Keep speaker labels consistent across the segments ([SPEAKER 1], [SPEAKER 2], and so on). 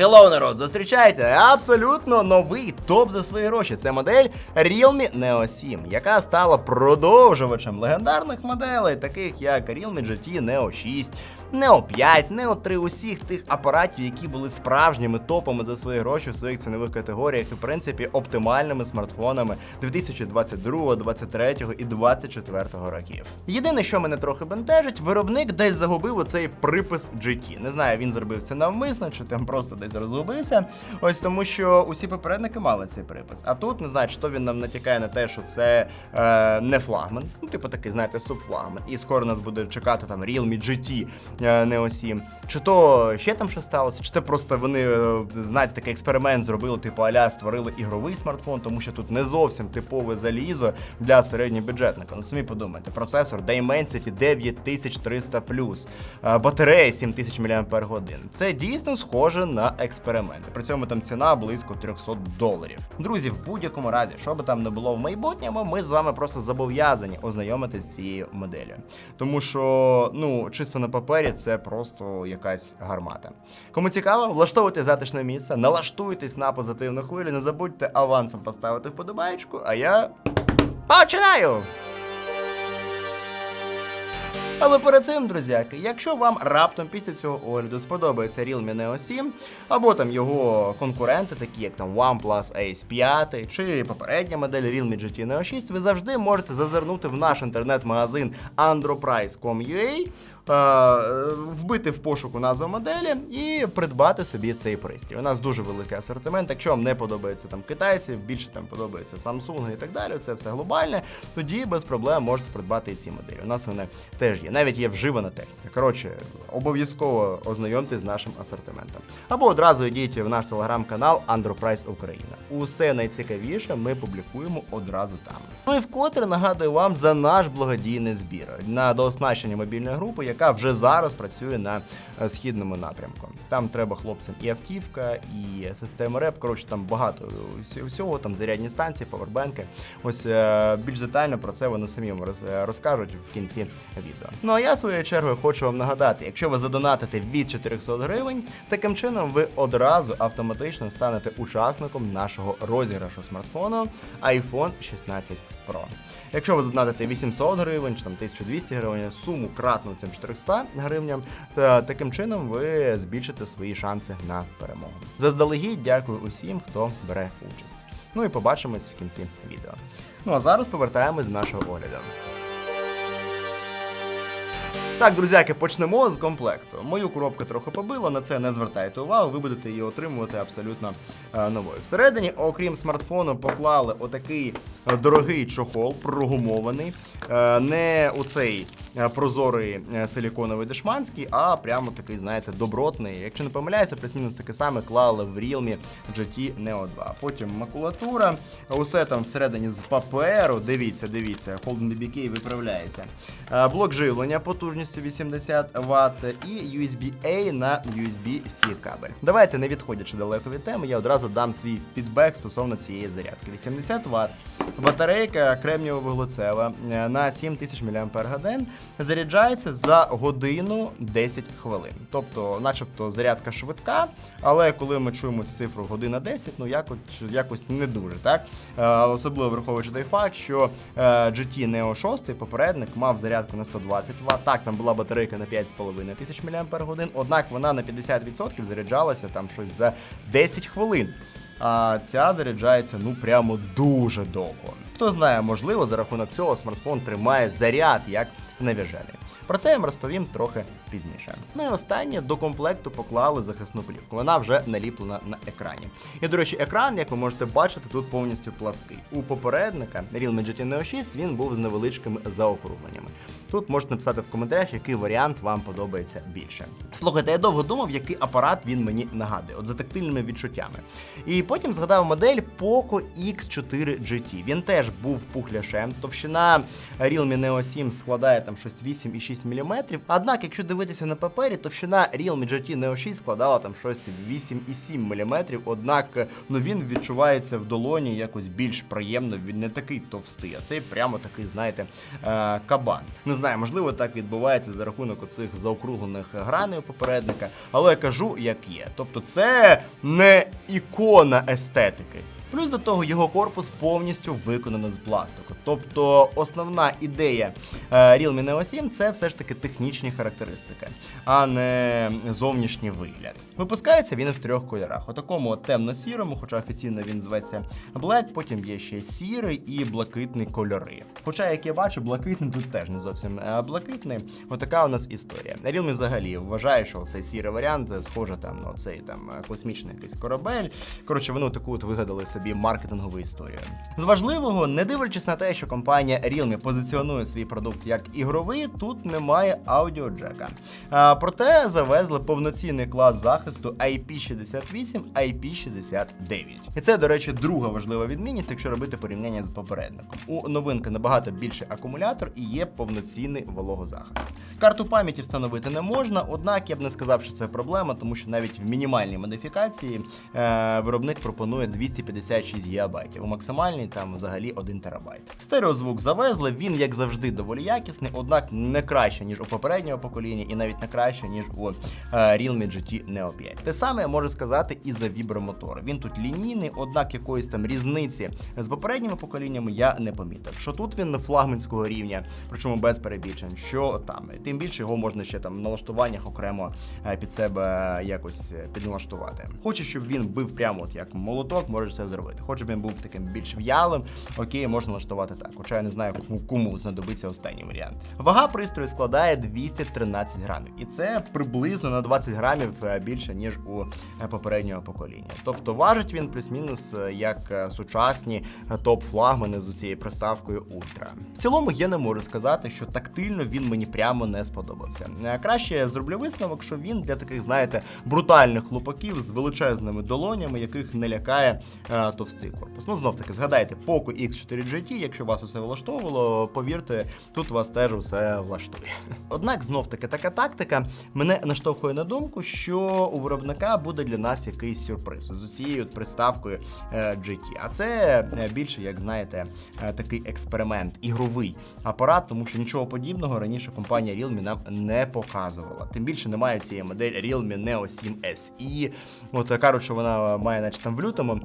[SPEAKER 1] Hello, народ, зустрічайте абсолютно новий топ за свої гроші. Це модель Realme Neo 7, яка стала продовжувачем легендарних моделей, таких як Realme GT Neo 6, Neo 5, Neo 3, усіх тих апаратів, які були справжніми топами за свої гроші в своїх цінових категоріях і, в принципі, оптимальними смартфонами 2022, 2023 і 2024 років. Єдине, що мене трохи бентежить, виробник десь загубив оцей припис GT. Не знаю, він зробив це навмисно, чи там просто десь розгубився. Ось тому, що усі попередники мали цей припис. А тут не знаю, то він нам натякає на те, що це е, не флагман, ну, типу такий, знаєте, субфлагман. І скоро нас буде чекати там Realme GT е, Neo 7. Чи то ще там що сталося, чи це просто вони, е, знаєте, такий експеримент зробили, типу аля створили ігровий смартфон, тому що тут не зовсім типове залізо для середньобюджетника. Ну самі подумайте, процесор Dimensity 9300 е, батарея 7000 мАч. Це дійсно схоже на експерименти. При цьому там ціна близько 300 доларів. Друзі, в будь-якому разі, що би там не було в майбутньому, ми з вами просто зобов'язані ознайомитись з цією моделлю. Тому що, ну, чисто на папері це просто якась гармата. Кому цікаво, влаштовуйте затишне місце, налаштуйтесь на позитивну хвилю, не забудьте авансом поставити вподобайку, а я починаю! Але перед цим, друзяки, якщо вам раптом після цього огляду сподобається Realme Neo 7, або там його конкуренти, такі як там OnePlus Ace 5, чи попередня модель Realme GT Neo 6, ви завжди можете зазирнути в наш інтернет-магазин androprice.com.ua, вбити в пошуку назву моделі і придбати собі цей пристрій. У нас дуже великий асортимент. Якщо вам не подобається там китайці, більше там подобається Samsung і так далі, це все глобальне, тоді без проблем можете придбати і ці моделі. У нас вони теж є. Навіть є вживана техніка. Коротше, обов'язково ознайомтесь з нашим асортиментом. Або одразу йдіть в наш телеграм-канал Androprice Україна. Усе найцікавіше ми публікуємо одразу там. Ну і вкотре нагадую вам за наш благодійний збір на дооснащення мобільної групи, яка вже зараз працює на е, східному напрямку. Там треба хлопцям і автівка, і система РЕП. Коротше, там багато всього, там зарядні станції, павербенки. Ось е, більш детально про це вони самі роз- розкажуть в кінці відео. Ну а я своєю чергою хочу вам нагадати, якщо ви задонатите від 400 гривень, таким чином ви одразу автоматично станете учасником нашого розіграшу смартфону iPhone 16 Pro. Якщо ви задонатите 800 гривень чи там 1200 гривень, суму кратну цим 400 гривням, то таким чином ви збільшите свої шанси на перемогу. Заздалегідь дякую усім, хто бере участь. Ну і побачимось в кінці відео. Ну а зараз повертаємось з нашого огляду. Так, друзяки, почнемо з комплекту. Мою коробку трохи побило, на це не звертайте увагу, ви будете її отримувати абсолютно е, новою. Всередині, окрім смартфону, поклали отакий е, дорогий чохол, прогумований. Е, не оцей е, прозорий силіконовий дешманський, а прямо такий, знаєте, добротний. Якщо не помиляюся, плюс-мінус таке саме клали в Realme GT Neo 2. Потім макулатура, усе там всередині з паперу. Дивіться, дивіться, Holden BBK виправляється. Блок живлення потужністю 80 Вт і USB-A на USB-C кабель. Давайте, не відходячи далеко від теми, я одразу дам свій фідбек стосовно цієї зарядки. 80 Вт. Батарейка кремнієво-вуглецева е, на 7000 мАч заряджається за годину 10 хвилин. Тобто, начебто, зарядка швидка, але коли ми чуємо цю цифру година 10, ну якось, якось не дуже, так? Е, Особливо враховуючи той факт, що е, GT Neo 6, попередник, мав зарядку на 120 Вт. Так, там була батарейка на 5,5 тисяч мАч, однак вона на 50% заряджалася там щось за 10 хвилин. А ця заряджається ну прямо дуже довго. Хто знає, можливо, за рахунок цього смартфон тримає заряд як на віжелі. Про це я вам розповім трохи пізніше. Ну і останнє до комплекту поклали захисну плівку. Вона вже наліплена на екрані. І до речі, екран, як ви можете бачити, тут повністю плаский. У попередника Realme GT Neo 6 він був з невеличкими заокругленнями. Тут можете написати в коментарях, який варіант вам подобається більше. Слухайте, я довго думав, який апарат він мені нагадує, от за тактильними відчуттями. І потім згадав модель Poco X4 GT. Він теж був пухляшем. Товщина Realme Neo 7 складає там щось 8,6 мм. Однак, якщо дивитися на папері, товщина Realme GT Neo 6 складала там щось 8,7 мм, однак ну він відчувається в долоні якось більш приємно, він не такий товстий, а цей прямо такий, знаєте, е, кабан. Не знаю, можливо, так відбувається за рахунок оцих заокруглених граней у попередника, але я кажу, як є. Тобто, це не ікона естетики. Плюс до того його корпус повністю виконано з пластику. Тобто основна ідея е, Realme Neo 7 це все ж таки технічні характеристики, а не зовнішній вигляд. Випускається він в трьох кольорах: у такому темно-сірому, хоча офіційно він зветься Black, потім є ще сірий і блакитний кольори. Хоча, як я бачу, блакитний тут теж не зовсім е, блакитний. Отака у нас історія. Realme взагалі вважає, що цей сірий варіант схоже там на цей там е, космічний якийсь корабель. Коротше, вони таку от вигадали маркетингову історію. З важливого, не дивлячись на те, що компанія Realme позиціонує свій продукт як ігровий, тут немає аудіоджека. А, проте завезли повноцінний клас захисту IP68, IP69. І це, до речі, друга важлива відмінність, якщо робити порівняння з попередником. У новинки набагато більший акумулятор і є повноцінний вологозахист. Карту пам'яті встановити не можна, однак я б не сказав, що це проблема, тому що навіть в мінімальній модифікації е, виробник пропонує 256 ГБ, у максимальній там взагалі 1 ТБ. Стереозвук завезли, він як завжди доволі якісний, однак не краще ніж у попереднього покоління, і навіть не краще ніж у е, Realme GT Neo 5. Те саме я можу сказати і за вібромотор. Він тут лінійний, однак якоїсь там різниці з попередніми поколіннями я не помітив. Що тут він флагманського рівня, причому без перебільшень, що там. Тим більше його можна ще там в налаштуваннях окремо е, під себе якось е, підналаштувати. Хоче, щоб він бив прямо от як молоток, можеш це зробити. Хоче, щоб він був таким більш в'ялим, окей, можна налаштувати так. Хоча я не знаю, кому- знадобиться останній варіант. Вага пристрою складає 213 грамів, і це приблизно на 20 грамів е, більше ніж у е, попереднього покоління. Тобто важить він плюс-мінус е, як сучасні топ-флагмани з цією приставкою Ультра. В цілому я не можу сказати, що тактильно він мені прямо не сподобався. Краще я зроблю висновок, що він для таких, знаєте, брутальних хлопаків з величезними долонями, яких не лякає е, товстий корпус. Ну знов таки згадайте Poco X4 GT, якщо вас усе влаштовувало, повірте, тут вас теж усе влаштує. Однак знов таки така тактика мене наштовхує на думку, що у виробника буде для нас якийсь сюрприз з цією приставкою е, GT. А це е, більше, як знаєте, е, такий експеримент, ігровий апарат, тому що нічого подібного раніше компанія Realme нам не показувала. Тим більше немає цієї моделі Realme Neo 7 SE. От е, кажуть, що вона має, наче там в лютому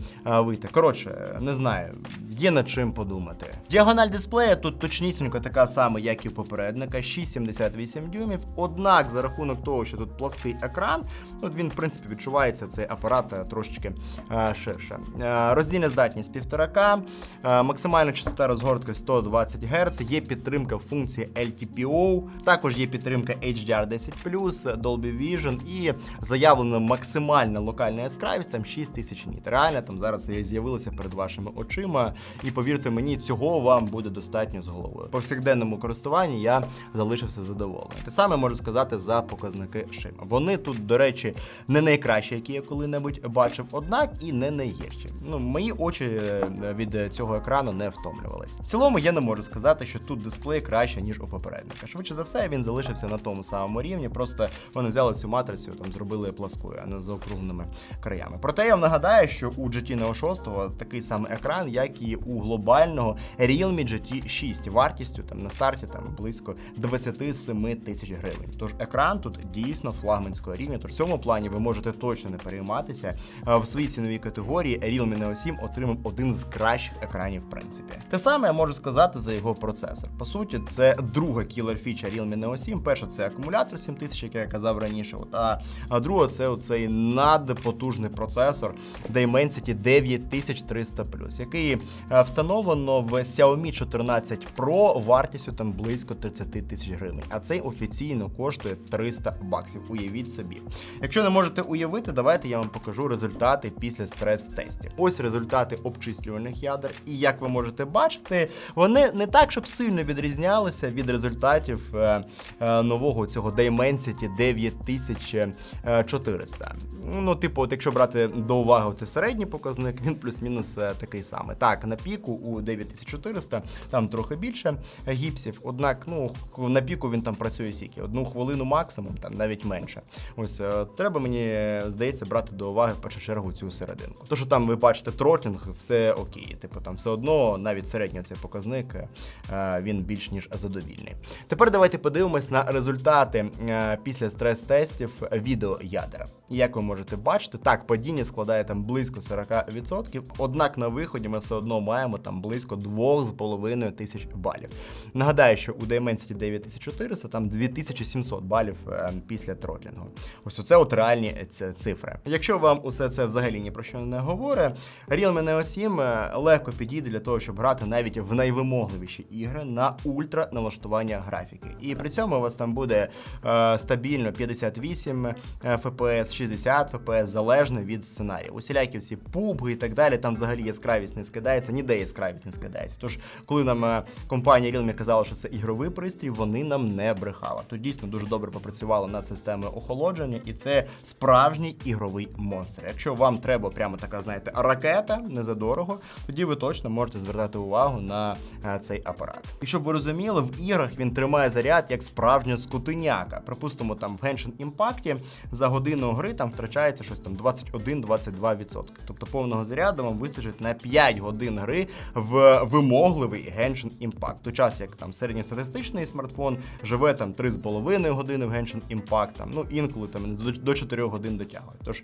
[SPEAKER 1] вийти. Коротше, не знаю, є над чим подумати. Діагональ дисплея тут точнісінько така сама, як і попередника, 6,78 дюймів. Однак, за рахунок того, що тут плаский екран, от він, в принципі, відчувається цей апарат е, трошечки е, ширше. Е, роздільна здатність 1,5К, е, максимальна частота розгортки 120 Гц, є підтримка функції LTPO, також є підтримка HDR10+, Dolby Vision і заявлена максимальна локальна яскравість, там 6000 ніт. Реально там зараз з'явилося перед вашими очима, і повірте мені, цього вам буде достатньо з головою. По повсякденному користуванні я залишився задоволений. Те саме можу сказати за показники шин. Вони тут, до речі, не найкращі, які я коли-небудь бачив, однак і не найгірші. Ну, мої очі е, від цього екрану не втомлювались. В цілому я не можу сказати, що тут дисплей краще, ніж у попередника. Швидше за все, він залишився на тому самому рівні, просто вони взяли цю матрицю, там зробили пласкою, а не з заокругленими краями. Проте я вам нагадаю, що у GT Neo 6 такий самий екран, як і у глобального Realme GT 6, вартістю там на старті там близько 27 тисяч гривень. Тож екран тут дійсно флагманського рівня. Тож в цьому плані ви можете точно не перейматися. В своїй ціновій категорії Realme Neo 7 отримав один з кращих екранів, в принципі. Те саме я можу сказати за його процесор. По суті, це друга кілер фіча Realme Neo 7. Перша це акумулятор 7000, як я казав раніше. От, а, а друга це оцей надпотужний процесор Dimensity 9300 який е, встановлено в Xiaomi 14 Pro вартістю там близько 30 тисяч гривень. А цей офіційно коштує 300 баксів. Уявіть собі. Якщо не можете уявити, давайте я вам покажу результати після стрес-тестів. Ось результати обчислювальних ядер. І як ви можете бачити, вони не так, щоб сильно відрізнялися від результатів е, е, нового цього Dimensity 9400. Ну, типу, от якщо брати до уваги цей середній показник, він плюс-мінус е, такий самий. Так, на піку у 9400 там трохи більше гіпсів, однак ну на піку він там працює сіки. Одну хвилину максимум, там навіть менше. Ось е, треба мені здається брати до уваги в першу чергу цю серединку. То, що там ви бачите тротлінг, все окей. Типу там все одно навіть середній цей показник е, він більш ніж задовільний. Тепер давайте подивимось на результати е, після стрес-тестів відеоядера. Як ви можете бачити, так, падіння складає там близько 40%, однак на виході ми все одно маємо там близько 2,5 тисяч балів. Нагадаю, що у Dimensity 9400 там 2700 балів е, після тротлінгу. Ось оце от реальні цифри. Якщо вам усе це взагалі ні про що не говорить, Realme Neo 7 е, легко підійде для того, щоб грати навіть в найвимогливіші ігри на ультра налаштування графіки. І при цьому у вас там буде е, стабільно 58 FPS, 60 FPS, залежно від сценарію. Усілякі всі пубги і так далі, там взагалі яскравість не скидається, ніде яскравість не скидається. Тож, коли нам е, компанія Realme казала, що це ігровий пристрій, вони нам не брехали. Тут дійсно дуже добре попрацювали над системою охолодження, і це справжній ігровий монстр. Якщо вам треба прямо така, знаєте, ракета, не задорого, тоді ви точно можете звертати увагу на е, цей апарат. І щоб ви розуміли, в іграх він тримає заряд як справжня скутиняка. Припустимо, там в Genshin Impact за годину гри там втрачається щось там 21-22%. Тобто повного заряду вам вистачить на 5 годин гри в вимогливий Genshin Impact. В той час, як там середньостатистичний смартфон живе там 3,5 години в Genshin Impact, там, ну інколи там до 4 годин дотягує. Тож е,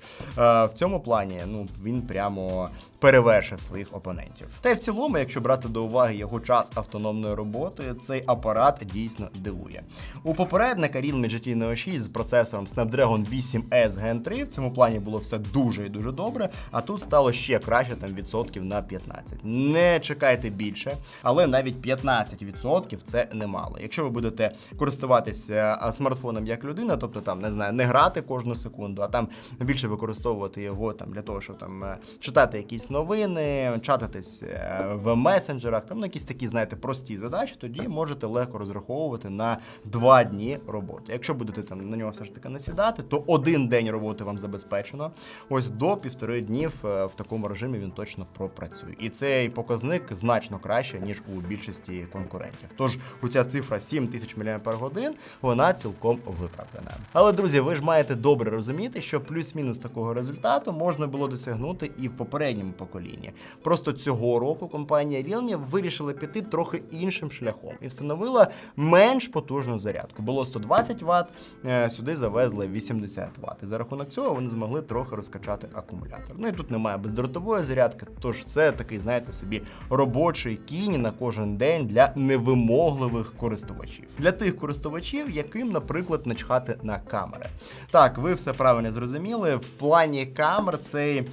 [SPEAKER 1] в цьому плані ну, він прямо перевершив своїх опонентів. Та й в цілому, якщо брати до уваги його час автономної роботи, цей апарат дійсно дивує. У попередника Realme GT Neo 6 з процесором Snapdragon 8S Gen 3 в цьому плані було все дуже і дуже добре, а тут стало ще краще там відсотків на 15. Не чекайте більше, але навіть 15% це немало. Якщо ви будете користуватися смартфоном як людина, тобто там не знаю, не грати кожну секунду, а там більше використовувати його там для того, щоб там е, читати якісь новини, чататись е, в месенджерах, там ну, якісь такі, знаєте, прості задачі, тоді можете легко розраховувати на два дні роботи. Якщо будете там на нього все ж таки насідати, то один день роботи вам забезпечено. Ось до півтори днів е, в такому режимі він точно пропрацює. І цей показник значно краще, ніж у більшості конкурентів. Тож оця цифра 7000 мАч, вона цілком виправдана. Але друзі, ви ж маєте добре розуміти, що плюс-мінус такого результату можна було досягнути і в попередньому поколінні. Просто цього року компанія Realme вирішила піти трохи іншим шляхом і встановила менш потужну зарядку. Було 120 Вт, е, сюди завезли 80 Вт. І за рахунок цього вони змогли трохи розкачати акумулятор. Ну і тут немає бездротової зарядки, тож це такий, знаєте, собі робочий кінь на кожен день для невимогливих користувачів. Для тих користувачів, яким, наприклад, начхати на камери. Так, ви все правильно зрозуміли. В плані камер цей е,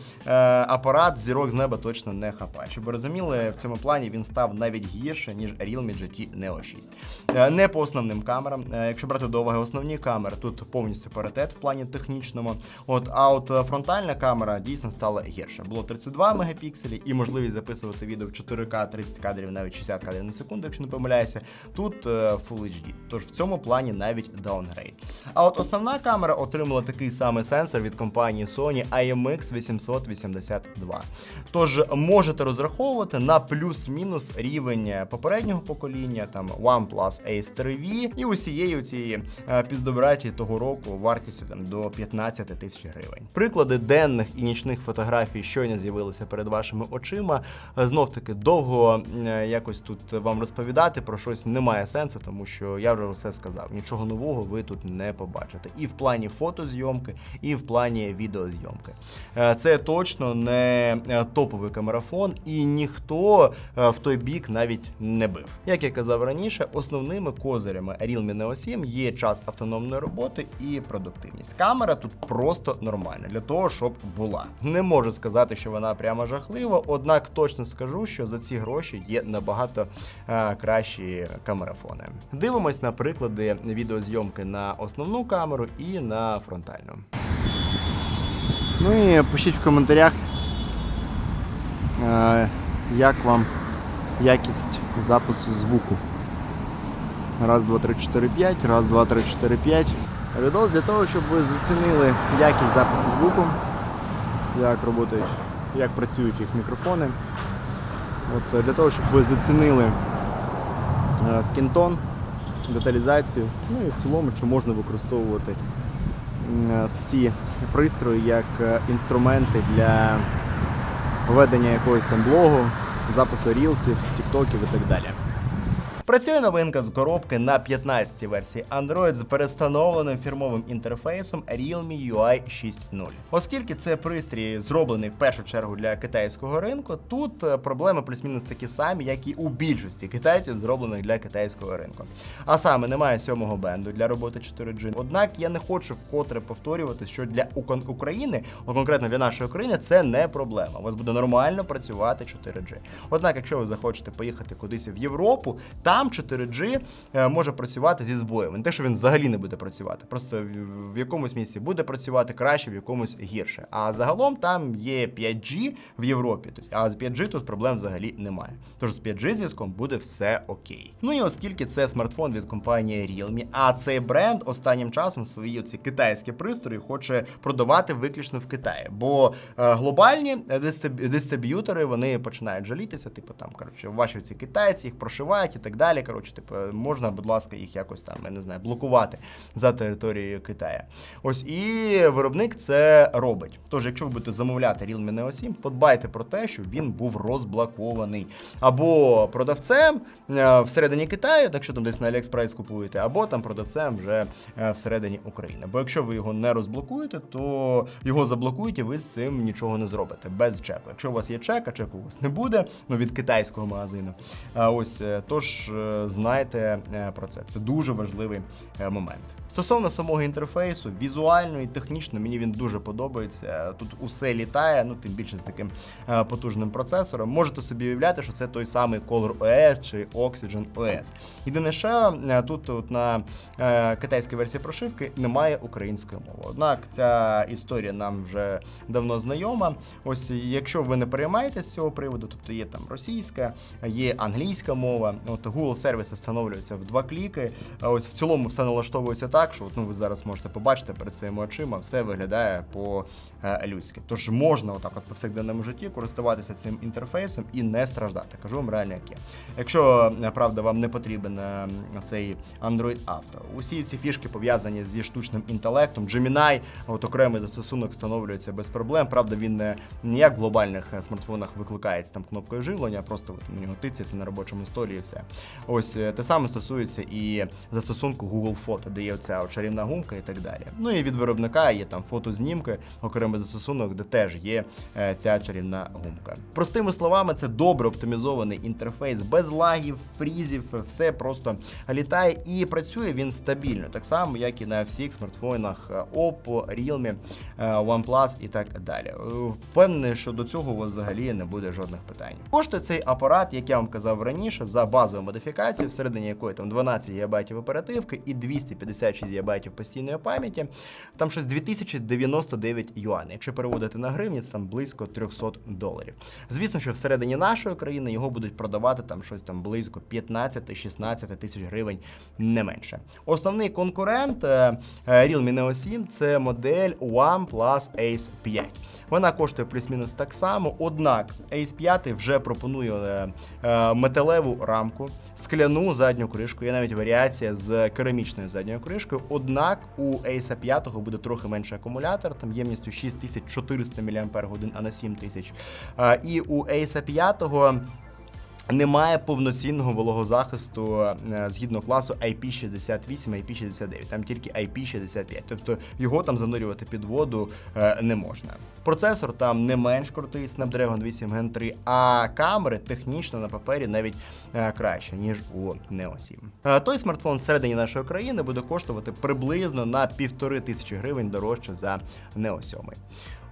[SPEAKER 1] апарат зірок з неба точно не хапає. Щоб ви розуміли, в цьому плані він став навіть гірше, ніж Realme GT Neo 6. Е, не по основним камерам. Е, якщо брати до уваги основні камери, тут повністю паритет в плані технічному. От, а от е, фронтальна камера дійсно стала гірше. Було 32 мегапікселі і можливість записувати відео в 4К 30 кадрів, навіть 60 кадрів на секунду, якщо не помиляюся. Тут е, Full HD. Тож в цьому плані навіть даунгрейд. А от основна камера отримала такий самий сенсор від компанії Sony IMX 882. Тож можете розраховувати на плюс-мінус рівень попереднього покоління, там OnePlus Ace 3V і усієї цієї е, піздобраті того року вартістю там до 15 тисяч гривень. Приклади денних і нічних фотографій щойно з'явилися перед вашими очима. Знов таки довго е, якось тут вам розповідати про щось немає сенсу, тому що я вже все сказав. Нічого нового ви тут не побачите. І в плані фотозйомки, і в плані відеозйомки. Е, Це точно не е, топовий камерафон, і ніхто е, в той бік навіть не бив. Як я казав раніше, основними козирями Realme Neo 7 є час автономної роботи і продуктивність. Камера тут просто нормальна для того, щоб була. Не можу сказати, що вона прямо жахлива, однак точно скажу, що за ці гроші є набагато е, кращі камерафони. Дивимось на приклади відеозйомки на основну камеру і на фронтальну. Ну і пишіть в коментарях, е, як вам якість запису звуку. Раз, два, три, чотири, п'ять, раз, два, три, чотири, п'ять. Відос для того, щоб ви зацінили якість запису звуку, як працюють як працюють їх мікрофони. От, е, для того, щоб ви зацінили е, скінтон, деталізацію, ну і в цілому, чи можна використовувати е, ці пристрої як інструменти для ведення якогось там блогу, запису рілсів, тіктоків і так далі. Працює новинка з коробки на 15-й версії Android з перестановленим фірмовим інтерфейсом Realme UI 6.0. Оскільки це пристрій зроблений в першу чергу для китайського ринку, тут е, проблеми плюс-мінус такі самі, як і у більшості китайців, зроблених для китайського ринку. А саме немає сьомого бенду для роботи 4G. Однак я не хочу вкотре повторювати, що для України, конкретно для нашої країни, це не проблема. У вас буде нормально працювати 4G. Однак, якщо ви захочете поїхати кудись в Європу, там 4G е, може працювати зі збоєм. Не те, що він взагалі не буде працювати. Просто в- якомусь місці буде працювати краще, в якомусь гірше. А загалом там є 5G в Європі. Тобто, а з 5G тут проблем взагалі немає. Тож з 5G зв'язком буде все окей. Ну і оскільки це смартфон від компанії Realme, а цей бренд останнім часом свої оці китайські пристрої хоче продавати виключно в Китаї. Бо е, глобальні дистриб'ютори вони починають жалітися, типу там коротше, ваші ці китайці їх прошивають і так далі. Коротше, типу, можна, будь ласка, їх якось там, я не знаю, блокувати за територією Китаю. Ось і виробник це робить. Тож, якщо ви будете замовляти Realme Neo 7, подбайте про те, щоб він був розблокований. Або продавцем е, всередині Китаю, якщо там десь на AliExpress купуєте, або там продавцем вже е, всередині України. Бо якщо ви його не розблокуєте, то його заблокують і ви з цим нічого не зробите без чеку. Якщо у вас є чек, а чеку у вас не буде, ну від китайського магазину. А ось е, тож знайте е, про це. Це дуже важливий е, момент. Стосовно самого інтерфейсу, візуально і технічно мені він дуже подобається. Тут усе літає, ну тим більше з таким е, потужним процесором. Можете собі уявляти, що це той самий Color OS чи Oxygen OS. Єдине, що е, тут от на е, китайській версії прошивки немає української мови. Однак ця історія нам вже давно знайома. Ось якщо ви не переймаєтесь з цього приводу, тобто є там російська, є англійська мова. От Google сервіси встановлюються в два кліки. Ось в цілому все налаштовується так, що от, ну, ви зараз можете побачити перед своїми очима, все виглядає по-людськи. Тож можна отак от повсякденному житті користуватися цим інтерфейсом і не страждати. Кажу вам реально як є. Якщо е, правда вам не потрібен е, цей Android Auto, усі ці фішки пов'язані зі штучним інтелектом. Gemini, от окремий застосунок встановлюється без проблем. Правда, він не, не як в глобальних е, смартфонах викликається там кнопкою живлення, просто ви на нього тицяєте на робочому столі і все. Ось е, те саме стосується і застосунку Google Фото, де є от чарівна гумка і так далі. Ну і від виробника є там фотознімки, окремий застосунок, де теж є е, ця чарівна гумка. Простими словами, це добре оптимізований інтерфейс, без лагів, фрізів, все просто літає і працює він стабільно, так само, як і на всіх смартфонах е, Oppo, Realme, е, OnePlus і так далі. Впевнений, що до цього у вас взагалі не буде жодних питань. Коштує цей апарат, як я вам казав раніше, за базову модифікацію, всередині якої там 12 ГБ оперативки і 256 ГБ постійної пам'яті. Там щось 2099 юаней. Якщо переводити на гривні, це там близько 300 доларів. Звісно, що всередині нашої країни його будуть продавати там щось там близько 15-16 тисяч гривень, не менше. Основний конкурент е, е, Realme Neo 7 це модель OnePlus Ace 5. Вона коштує плюс-мінус так само, однак Ace 5 вже пропонує е, е, металеву рамку, скляну задню кришку, є навіть варіація з керамічною задньою кришкою. Однак у Ace 5 буде трохи менший акумулятор, там ємністю 6400 мАч, а не 7000. Е, І у Ace 5 немає повноцінного вологозахисту е, згідно класу IP68, IP69, там тільки IP65, тобто його там занурювати під воду е, не можна. Процесор там не менш крутий Snapdragon 8 Gen 3, а камери технічно на папері навіть е, краще, ніж у Neo 7. Е, Той смартфон всередині нашої країни буде коштувати приблизно на півтори тисячі гривень дорожче за Neo 7.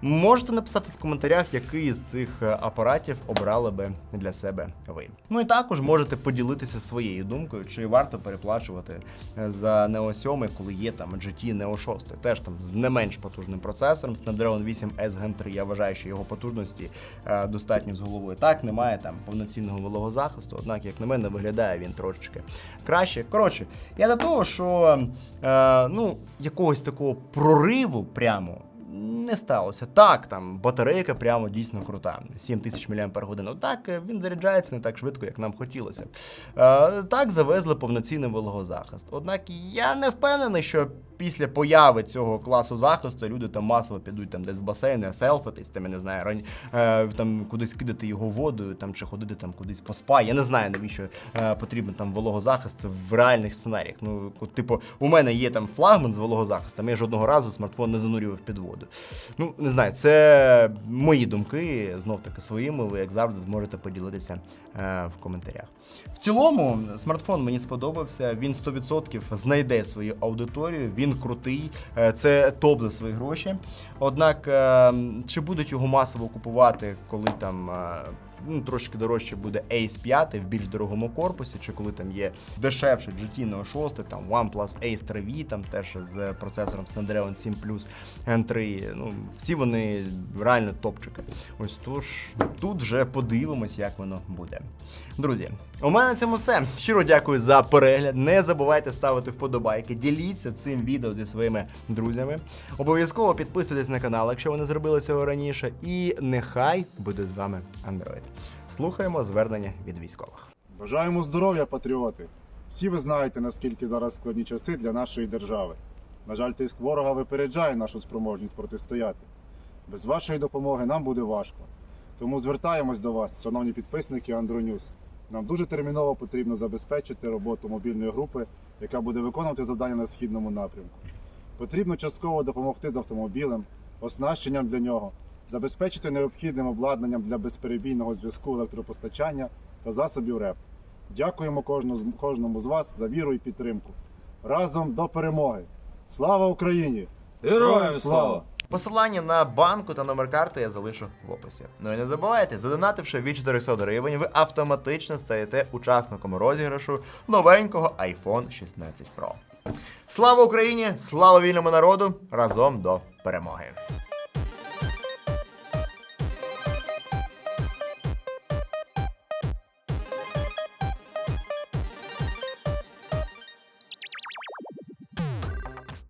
[SPEAKER 1] Можете написати в коментарях, який з цих е, апаратів обрали би для себе ви. Ну і також можете поділитися своєю думкою, чи варто переплачувати е, за Neo 7, коли є там GT Neo 6. Теж там з не менш потужним процесором. Snapdragon 8 S Gen 3. Я вважаю, що його потужності е, достатньо з головою. Так, немає там повноцінного вологозахисту, однак, як на мене, виглядає він трошечки краще. Коротше, я до того, що е, ну, якогось такого прориву прямо не сталося. Так, там батарейка прямо дійсно крута. 7000 мАч. Так, він заряджається не так швидко, як нам хотілося. Е, так, завезли повноцінний вологозахист. Однак я не впевнений, що після появи цього класу захисту люди там масово підуть там десь в басейни, селфитись, там я не знаю, рань, е, там кудись кидати його водою, там чи ходити там кудись по спа. Я не знаю, навіщо е, потрібен там вологозахист в реальних сценаріях. Ну, типу, у мене є там флагман з вологозахистом, я жодного разу смартфон не занурював під воду. Ну, не знаю, це мої думки, знов таки своїми. Ви як завжди зможете поділитися е, в коментарях. В цілому, смартфон мені сподобався. Він 100% знайде свою аудиторію. Він крутий, е, це топ за свої гроші. Однак, е, чи будуть його масово купувати, коли там. Ну, трошки дорожче буде Ace 5 в більш дорогому корпусі, чи коли там є дешевше GT Neo 6, там OnePlus Ace 3V, там теж з процесором Snapdragon 7 Plus N3. Ну, всі вони реально топчики. Ось тож тут вже подивимось, як воно буде. Друзі, у мене на цьому все. Щиро дякую за перегляд. Не забувайте ставити вподобайки, діліться цим відео зі своїми друзями. Обов'язково підписуйтесь на канал, якщо ви не зробили цього раніше. І нехай буде з вами Android. Слухаємо звернення від військових.
[SPEAKER 2] Бажаємо здоров'я, патріоти! Всі ви знаєте, наскільки зараз складні часи для нашої держави. На жаль, тиск ворога випереджає нашу спроможність протистояти. Без вашої допомоги нам буде важко. Тому звертаємось до вас, шановні підписники Андронюс. Нам дуже терміново потрібно забезпечити роботу мобільної групи, яка буде виконувати завдання на східному напрямку. Потрібно частково допомогти з автомобілем, оснащенням для нього, забезпечити необхідним обладнанням для безперебійного зв'язку електропостачання та засобів РЕП. Дякуємо кожному, з- кожному з вас за віру і підтримку. Разом до перемоги! Слава Україні!
[SPEAKER 3] Героям слава!
[SPEAKER 1] Посилання на банку та номер карти я залишу в описі. Ну і не забувайте, задонативши від 400 гривень, ви автоматично стаєте учасником розіграшу новенького iPhone 16 Pro. Слава Україні! Слава вільному народу! Разом до перемоги!